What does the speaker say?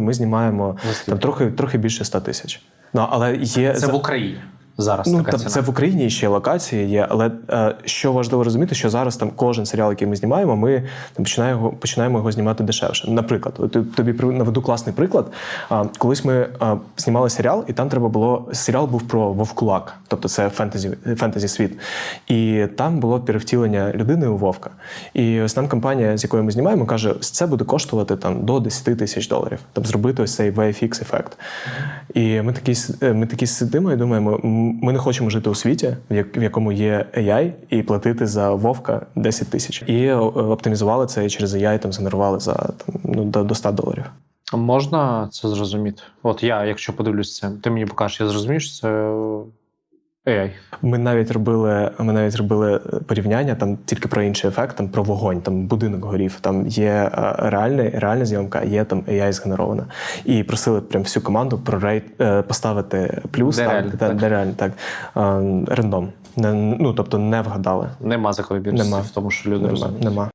ми знімаємо там трохи, трохи більше 100 тисяч. Ну, але є Це в Україні зараз Ну, така там, ціна. це в Україні ще локації є, але е, що важливо розуміти, що зараз там кожен серіал, який ми знімаємо, ми там, починаємо, починаємо його знімати дешевше. Наприклад, тобі наведу класний приклад. А, колись ми а, знімали серіал, і там треба було. Серіал був про Вовкулак, тобто це фентезі, фентезі світ. І там було перевтілення людини у Вовка. І ось нам компанія, з якою ми знімаємо, каже, це буде коштувати там до 10 тисяч доларів. Тобто зробити ось цей VFX ефект. І ми такі, е, ми такі сидимо і думаємо, ми не хочемо жити у світі, в як- в якому є AI, і платити за вовка 10 тисяч. І е, оптимізували це і через AI там згенерували за там, ну, до 100 доларів. Можна це зрозуміти? От я, якщо подивлюсь це, ти мені покажеш, я зрозумію, що це AI. Ми навіть робили, ми навіть робили порівняння там тільки про інший ефект, там про вогонь, там будинок горів. Там є е, реальний, реальна зйомка, є там AI згенерована. І просили прям всю команду прорейт е, поставити плюс Де там, реально, де, так. де реально так е, рандом. Не, ну тобто не вгадали. Нема закономірності Нема. в тому, що люди Нема, розуміють. нема.